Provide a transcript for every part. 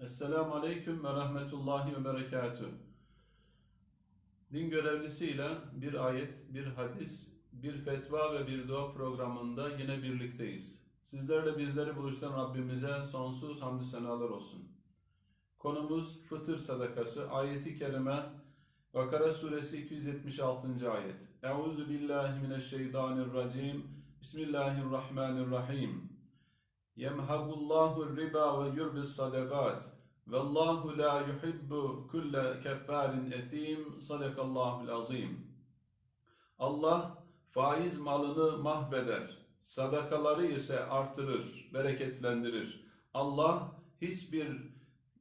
Esselamu Aleyküm ve Rahmetullahi ve Berekatüh. Din görevlisiyle bir ayet, bir hadis, bir fetva ve bir dua programında yine birlikteyiz. Sizlerle bizleri buluşturan Rabbimize sonsuz hamdü senalar olsun. Konumuz fıtır sadakası. Ayeti kerime Bakara suresi 276. ayet. Euzu billahi mineşşeytanirracim. Bismillahirrahmanirrahim. Yemhaqullahu riba ve yurbis sadakat. Vallahu la yuhibbu kulle keffarin esim. Sadakallahul azim. Allah faiz malını mahveder. Sadakaları ise artırır, bereketlendirir. Allah hiçbir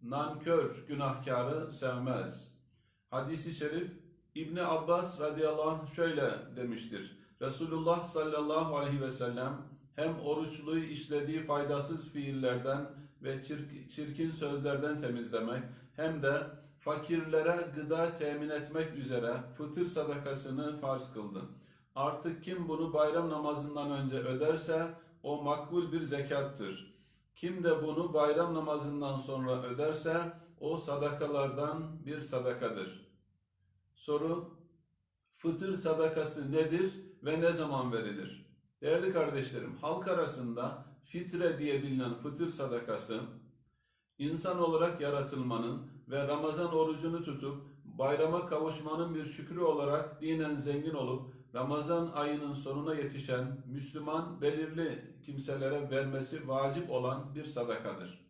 nankör günahkarı sevmez. Hadis-i şerif İbni Abbas radıyallahu anh şöyle demiştir. Resulullah sallallahu aleyhi ve sellem hem oruçluyu işlediği faydasız fiillerden ve çirk- çirkin sözlerden temizlemek hem de fakirlere gıda temin etmek üzere fıtır sadakasını farz kıldı. Artık kim bunu bayram namazından önce öderse o makbul bir zekattır. Kim de bunu bayram namazından sonra öderse o sadakalardan bir sadakadır. Soru Fıtır sadakası nedir ve ne zaman verilir? Değerli kardeşlerim, halk arasında fitre diye bilinen fıtır sadakası, insan olarak yaratılmanın ve Ramazan orucunu tutup bayrama kavuşmanın bir şükrü olarak dinen zengin olup Ramazan ayının sonuna yetişen Müslüman belirli kimselere vermesi vacip olan bir sadakadır.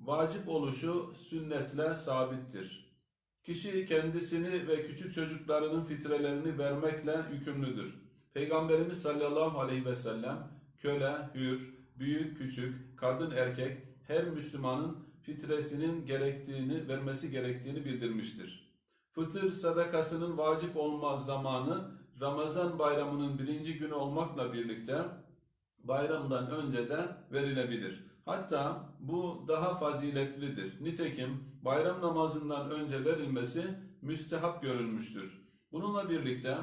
Vacip oluşu sünnetle sabittir. Kişi kendisini ve küçük çocuklarının fitrelerini vermekle yükümlüdür. Peygamberimiz sallallahu aleyhi ve sellem köle, hür, büyük, küçük, kadın, erkek her Müslümanın fitresinin gerektiğini, vermesi gerektiğini bildirmiştir. Fıtır sadakasının vacip olma zamanı Ramazan bayramının birinci günü olmakla birlikte bayramdan önce de verilebilir. Hatta bu daha faziletlidir. Nitekim bayram namazından önce verilmesi müstehap görülmüştür. Bununla birlikte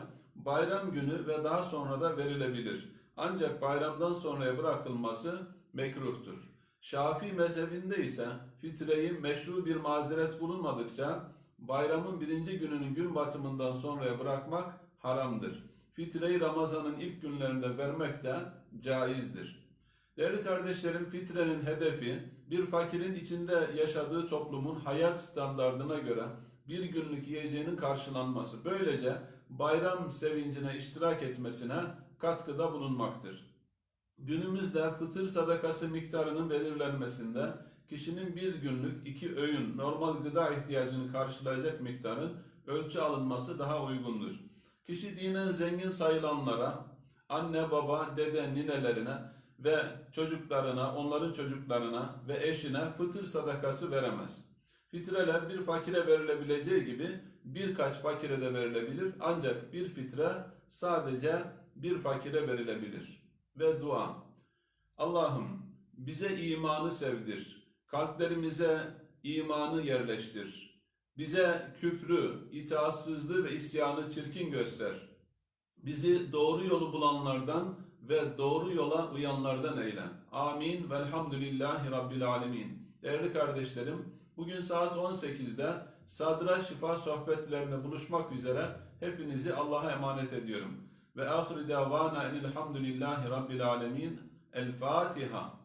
bayram günü ve daha sonra da verilebilir. Ancak bayramdan sonraya bırakılması mekruhtur. Şafii mezhebinde ise fitreyi meşru bir mazeret bulunmadıkça bayramın birinci gününün gün batımından sonraya bırakmak haramdır. Fitreyi Ramazan'ın ilk günlerinde vermek de caizdir. Değerli kardeşlerim, fitrenin hedefi bir fakirin içinde yaşadığı toplumun hayat standardına göre bir günlük yiyeceğinin karşılanması. Böylece bayram sevincine iştirak etmesine katkıda bulunmaktır. Günümüzde fıtır sadakası miktarının belirlenmesinde kişinin bir günlük iki öğün normal gıda ihtiyacını karşılayacak miktarın ölçü alınması daha uygundur. Kişi dinen zengin sayılanlara, anne, baba, dede, ninelerine ve çocuklarına, onların çocuklarına ve eşine fıtır sadakası veremez. Fitreler bir fakire verilebileceği gibi birkaç fakire de verilebilir ancak bir fitre sadece bir fakire verilebilir. Ve dua. Allah'ım bize imanı sevdir. Kalplerimize imanı yerleştir. Bize küfrü, itaatsızlığı ve isyanı çirkin göster. Bizi doğru yolu bulanlardan ve doğru yola uyanlardan eyle. Amin. Velhamdülillahi Rabbil Alemin. Değerli kardeşlerim, bugün saat 18'de Sadra Şifa sohbetlerinde buluşmak üzere hepinizi Allah'a emanet ediyorum. Ve ahir davana enilhamdülillahi Rabbil Alemin. El Fatiha.